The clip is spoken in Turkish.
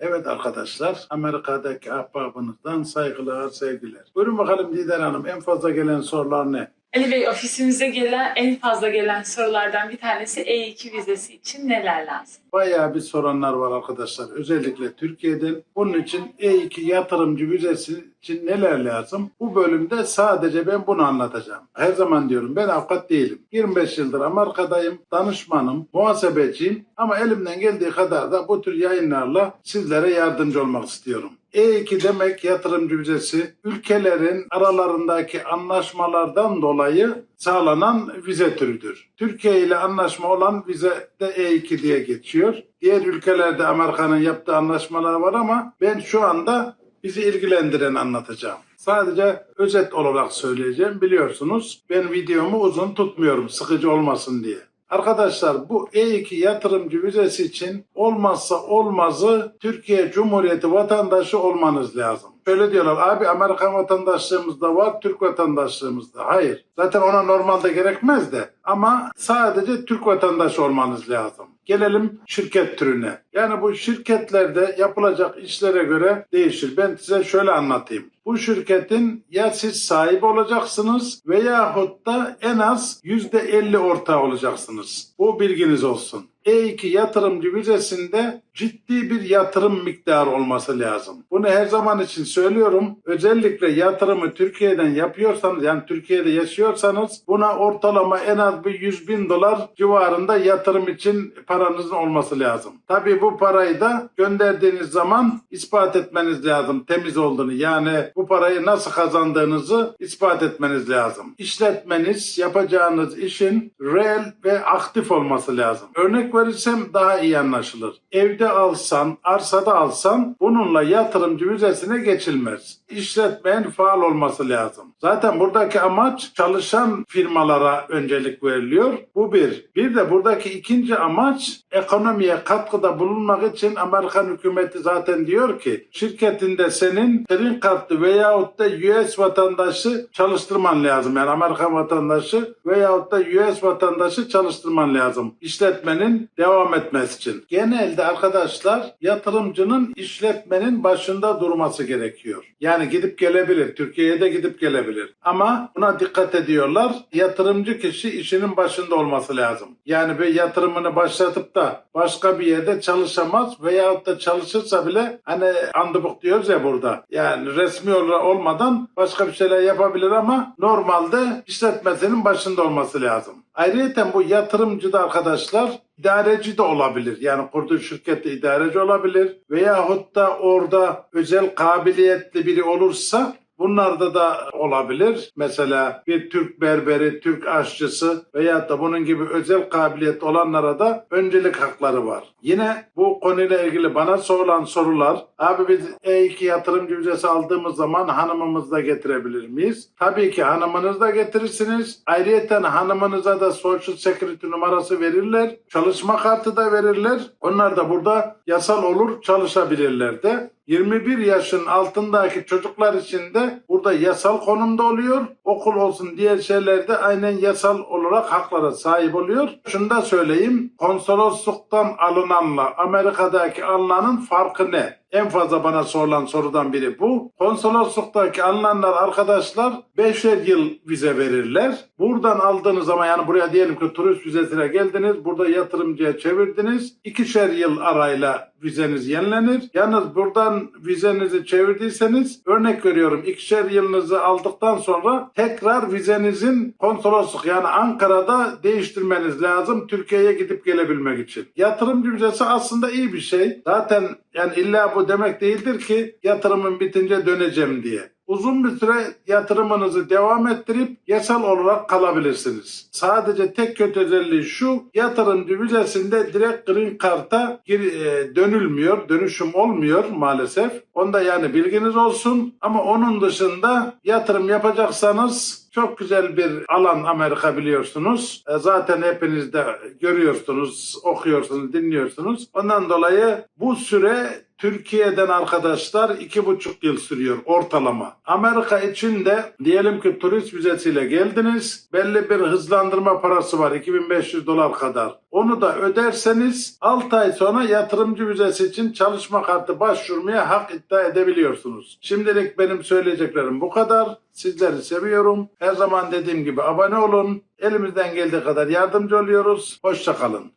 Evet arkadaşlar, Amerika'daki ahbabınızdan saygılar, sevgiler. Buyurun bakalım Lider Hanım, en fazla gelen sorular ne? Ali Bey ofisimize gelen en fazla gelen sorulardan bir tanesi E2 vizesi için neler lazım? Bayağı bir soranlar var arkadaşlar. Özellikle Türkiye'den. Bunun için E2 yatırımcı vizesi için neler lazım? Bu bölümde sadece ben bunu anlatacağım. Her zaman diyorum ben avukat değilim. 25 yıldır Amerika'dayım, danışmanım, muhasebeciyim ama elimden geldiği kadar da bu tür yayınlarla sizlere yardımcı olmak istiyorum. E2 demek yatırımcı vizesi ülkelerin aralarındaki anlaşmalardan dolayı sağlanan vize türüdür. Türkiye ile anlaşma olan vize de E2 diye geçiyor. Diğer ülkelerde Amerika'nın yaptığı anlaşmalar var ama ben şu anda bizi ilgilendiren anlatacağım. Sadece özet olarak söyleyeceğim. Biliyorsunuz ben videomu uzun tutmuyorum sıkıcı olmasın diye. Arkadaşlar bu E2 yatırımcı vizesi için olmazsa olmazı Türkiye Cumhuriyeti vatandaşı olmanız lazım. Şöyle diyorlar abi Amerikan vatandaşlığımız da var, Türk vatandaşlığımız da. Hayır. Zaten ona normalde gerekmez de. Ama sadece Türk vatandaşı olmanız lazım. Gelelim şirket türüne. Yani bu şirketlerde yapılacak işlere göre değişir. Ben size şöyle anlatayım. Bu şirketin ya siz sahibi olacaksınız veyahut da en az %50 ortağı olacaksınız. Bu bilginiz olsun. E2 yatırımcı vizesinde ciddi bir yatırım miktarı olması lazım. Bunu her zaman için söylüyorum. Özellikle yatırımı Türkiye'den yapıyorsanız yani Türkiye'de yaşıyorsanız buna ortalama en az bir 100 bin dolar civarında yatırım için paranızın olması lazım. Tabii bu parayı da gönderdiğiniz zaman ispat etmeniz lazım temiz olduğunu. Yani bu parayı nasıl kazandığınızı ispat etmeniz lazım. İşletmeniz yapacağınız işin reel ve aktif olması lazım. Örnek verirsem daha iyi anlaşılır. Evde alsan, arsada alsan bununla yatırımcı vizesine geçilmez. İşletmeyen faal olması lazım. Zaten buradaki amaç çalışan firmalara öncelik veriliyor. Bu bir. Bir de buradaki ikinci amaç ekonomiye katkıda bulunmak için Amerikan hükümeti zaten diyor ki şirketinde senin green kartlı veyahut da US vatandaşı çalıştırman lazım. Yani Amerikan vatandaşı veyahut da US vatandaşı çalıştırman lazım. İşletmenin devam etmesi için. Genelde arkadaşlar yatırımcının işletmenin başında durması gerekiyor. Yani gidip gelebilir. Türkiye'ye de gidip gelebilir. Ama buna dikkat ediyorlar. Yatırımcı kişi işinin başında olması lazım. Yani bir yatırımını başlatıp da başka bir yerde çalışamaz veyahut da çalışırsa bile hani andыбık diyoruz ya burada. Yani resmi olarak olmadan başka bir şeyler yapabilir ama normalde işletmesinin başında olması lazım. Ayrıca bu yatırımcı da arkadaşlar idareci de olabilir. Yani kurduğu şirkette idareci olabilir. Veyahut da orada özel kabiliyetli biri olursa Bunlarda da olabilir. Mesela bir Türk berberi, Türk aşçısı veyahut da bunun gibi özel kabiliyet olanlara da öncelik hakları var. Yine bu konuyla ilgili bana sorulan sorular, abi biz E2 yatırımcı vizesi aldığımız zaman hanımımızı da getirebilir miyiz? Tabii ki hanımınızı da getirirsiniz. Ayrıyeten hanımınıza da Social Security numarası verirler. Çalışma kartı da verirler. Onlar da burada yasal olur çalışabilirler de. 21 yaşın altındaki çocuklar için de burada yasal konumda oluyor. Okul olsun diğer şeylerde aynen yasal olarak haklara sahip oluyor. Şunu da söyleyeyim. Konsolosluktan alınanla Amerika'daki alınanın farkı ne? En fazla bana sorulan sorudan biri bu. Konsolosluktaki alınanlar arkadaşlar 5'er yıl vize verirler. Buradan aldığınız zaman yani buraya diyelim ki turist vizesine geldiniz. Burada yatırımcıya çevirdiniz. İkişer yıl arayla vizeniz yenilenir. Yalnız buradan vizenizi çevirdiyseniz örnek veriyorum ikişer yılınızı aldıktan sonra tekrar vizenizin konsolosluk yani Ankara'da değiştirmeniz lazım Türkiye'ye gidip gelebilmek için. Yatırımcı vizesi aslında iyi bir şey. Zaten yani illa bu demek değildir ki yatırımın bitince döneceğim diye. Uzun bir süre yatırımınızı devam ettirip yasal olarak kalabilirsiniz. Sadece tek kötü özelliği şu, yatırımcı vizesinde direkt green gir- e, dönülmüyor, dönüşüm olmuyor maalesef. Onda yani bilginiz olsun ama onun dışında yatırım yapacaksanız çok güzel bir alan Amerika biliyorsunuz. E, Zaten hepiniz de görüyorsunuz, okuyorsunuz, dinliyorsunuz. Ondan dolayı bu süre Türkiye'den arkadaşlar iki buçuk yıl sürüyor ortalama. Amerika için de diyelim ki turist vizesiyle geldiniz. Belli bir hızlandırma parası var 2500 dolar kadar. Onu da öderseniz 6 ay sonra yatırımcı vizesi için çalışma kartı başvurmaya hak iddia edebiliyorsunuz. Şimdilik benim söyleyeceklerim bu kadar. Sizleri seviyorum. Her zaman dediğim gibi abone olun. Elimizden geldiği kadar yardımcı oluyoruz. Hoşçakalın.